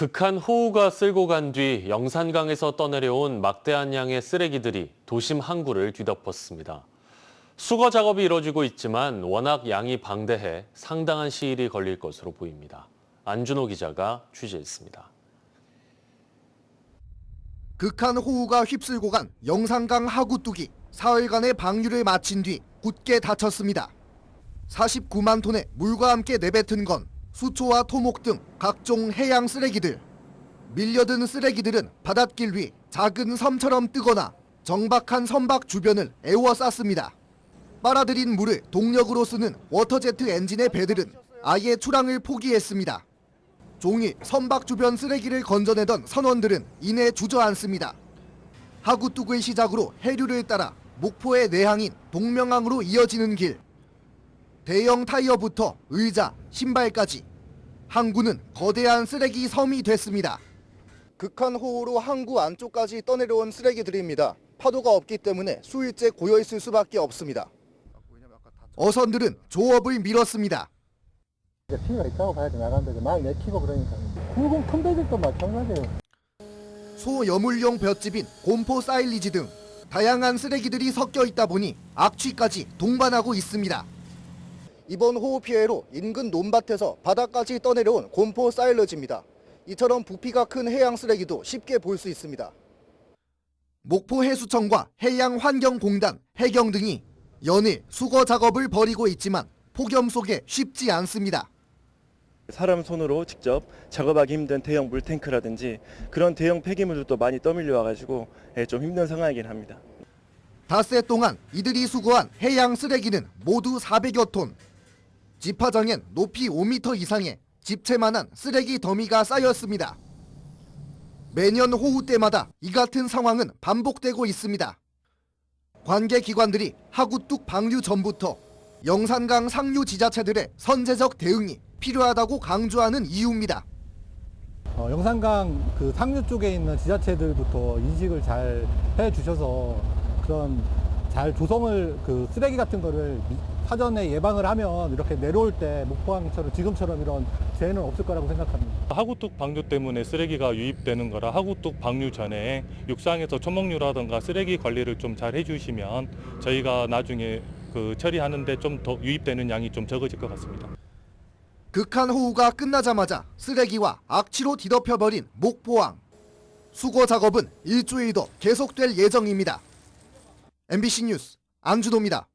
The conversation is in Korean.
극한 호우가 쓸고 간 뒤 영산강에서 떠내려온 막대한 양의 쓰레기들이 도심 항구를 뒤덮었습니다. 수거 작업이 이뤄지고 있지만 워낙 양이 방대해 상당한 시일이 걸릴 것으로 보입니다. 안준호 기자가 취재했습니다. 극한 호우가 휩쓸고 간 영산강 하구 뚝이 사흘간의 방류를 마친 뒤 굳게 닫혔습니다. 49만 톤의 물과 함께 내뱉은 건 수초와 토목 등 각종 해양 쓰레기들. 밀려든 쓰레기들은 바닷길 위 작은 섬처럼 뜨거나 정박한 선박 주변을 에워쌌습니다. 빨아들인 물을 동력으로 쓰는 워터제트 엔진의 배들은 아예 출항을 포기했습니다. 종일 선박 주변 쓰레기를 건져내던 선원들은 이내 주저앉습니다. 하구뚝을 시작으로 해류를 따라 목포의 내항인 동명항으로 이어지는 길. 대형 타이어부터 의자, 신발까지 항구는 거대한 쓰레기 섬이 됐습니다. 극한 호우로 항구 안쪽까지 떠내려온 쓰레기들입니다. 파도가 없기 때문에 수일째 고여 있을 수밖에 없습니다. 어선들은 조업을 밀었습니다. 피가 있다고 봐야지 나간데 막 내키고 그러니까 굵은 큰 배들도 마찬가지예요. 소여물용 볏짚인 곰포 사일리지 등 다양한 쓰레기들이 섞여 있다 보니 악취까지 동반하고 있습니다. 이번 호우 피해로 인근 논밭에서 바다까지 떠내려온 곰포 사일러지입니다. 이처럼 부피가 큰 해양 쓰레기도 쉽게 볼 수 있습니다. 목포 해수청과 해양환경공단, 해경 등이 연일 수거 작업을 벌이고 있지만 폭염 속에 쉽지 않습니다. 사람 손으로 직접 작업하기 힘든 대형 물탱크라든지 그런 대형 폐기물들도 많이 떠밀려 와가지고 예, 좀 힘든 상황이긴 합니다. 닷새 동안 이들이 수거한 해양 쓰레기는 모두 400여 톤. 집화장엔 높이 5m 이상의 집채만한 쓰레기 더미가 쌓였습니다. 매년 호우 때마다 이 같은 상황은 반복되고 있습니다. 관계 기관들이 하구뚝 방류 전부터 영산강 상류 지자체들의 선제적 대응이 필요하다고 강조하는 이유입니다. 어, 영산강 그 상류 쪽에 있는 지자체들부터 인식을 잘 해주셔서 그런 잘 조성을 그 쓰레기 같은 거를 미- 사전에 예방을 하면 이렇게 내려올 때 목포항처럼 지금처럼 이런 재해는 없을 거라고 생각합니다. 하구뚝 방류 때문에 쓰레기가 유입되는 거라 하구뚝 방류 전에 육상에서 초목류라든가 쓰레기 관리를 좀 잘 해주시면 저희가 나중에 그 처리하는데 좀 더 유입되는 양이 좀 적어질 것 같습니다. 극한 호우가 끝나자마자 쓰레기와 악취로 뒤덮여버린 목포항. 수거 작업은 일주일 더 계속될 예정입니다. MBC 뉴스 안주도입니다.